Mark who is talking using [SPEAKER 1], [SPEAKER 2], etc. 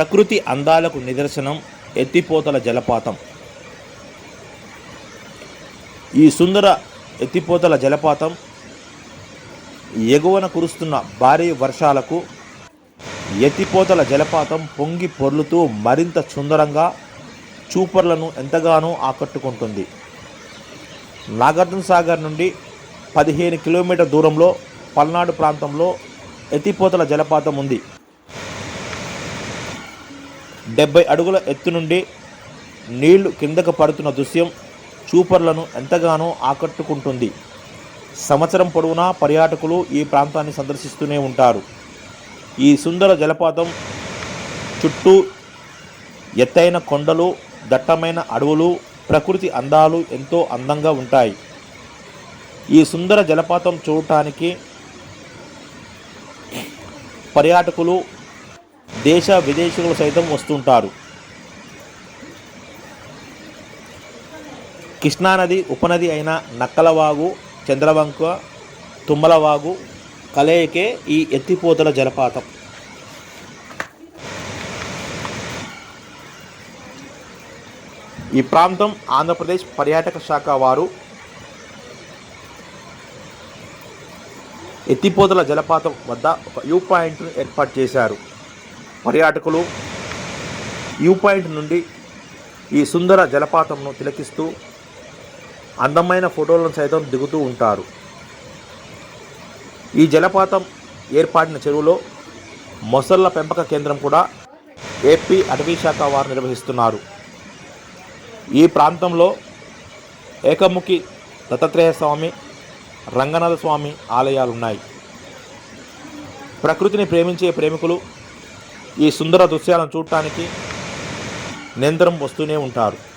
[SPEAKER 1] ప్రకృతి అందాలకు నిదర్శనం ఎత్తిపోతల జలపాతం. ఈ సుందర ఎత్తిపోతల జలపాతం ఎగువన కురుస్తున్న భారీ వర్షాలకు ఎత్తిపోతల జలపాతం పొంగి పొర్లుతూ మరింత సుందరంగా చూపర్లను ఎంతగానో ఆకట్టుకుంటుంది. నాగార్జున సాగర్ నుండి పదిహేను కిలోమీటర్ దూరంలో పల్నాడు ప్రాంతంలో ఎత్తిపోతల జలపాతం ఉంది. డెబ్బై అడుగుల ఎత్తు నుండి నీళ్ళు కిందకు పడుతున్న దృశ్యం చూపర్లను ఎంతగానో ఆకట్టుకుంటుంది. సంవత్సరం పొడవునా పర్యాటకులు ఈ ప్రాంతాన్ని సందర్శిస్తూనే ఉంటారు. ఈ సుందర జలపాతం చుట్టూ ఎత్తైన కొండలు దట్టమైన అడవులు ప్రకృతి అందాలు ఎంతో అందంగా ఉంటాయి. ఈ సుందర జలపాతం చూడటానికి పర్యాటకులు దేశ విదేశీయులు సైతం వస్తుంటారు. కృష్ణానది ఉపనది అయిన నక్కలవాగు చంద్రవంక తుమ్మలవాగు కలయికే ఈ ఎత్తిపోతల జలపాతం. ఈ ప్రాంతం ఆంధ్రప్రదేశ్ పర్యాటక శాఖ వారు ఎత్తిపోతల జలపాతం వద్ద ఒక వ్యూ పాయింట్ను ఏర్పాటు చేశారు. పర్యాటకులు వ్యూ పాయింట్ నుండి ఈ సుందర జలపాతంను తిలకిస్తూ అందమైన ఫోటోలను సైతం దిగుతూ ఉంటారు. ఈ జలపాతం ఏర్పాటిన చెరువులో మొసళ్ళ పెంపక కేంద్రం కూడా ఏపీ అటవీ శాఖ వారు నిర్వహిస్తున్నారు. ఈ ప్రాంతంలో ఏకముఖి దత్తాత్రేయ స్వామి రంగనాథ స్వామి ఆలయాలున్నాయి. ప్రకృతిని ప్రేమించే ప్రేమికులు ఈ సుందర దృశ్యాలను చూడటానికి నిరంతరం వస్తూనే ఉంటారు.